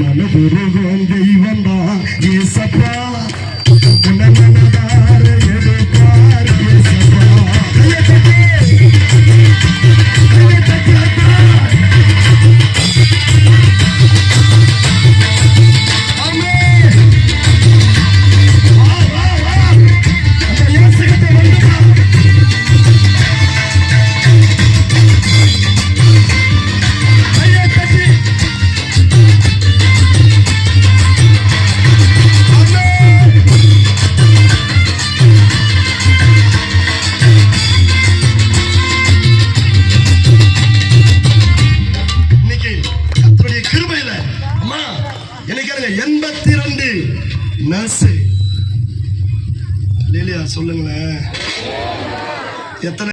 మన గురువు దైవంగా ఏ సప్రా புரியல அம்மா என்னைக்கு எண்பத்தி ரெண்டு நர்ஸு. லீலியா சொல்லுங்களேன். எத்தனை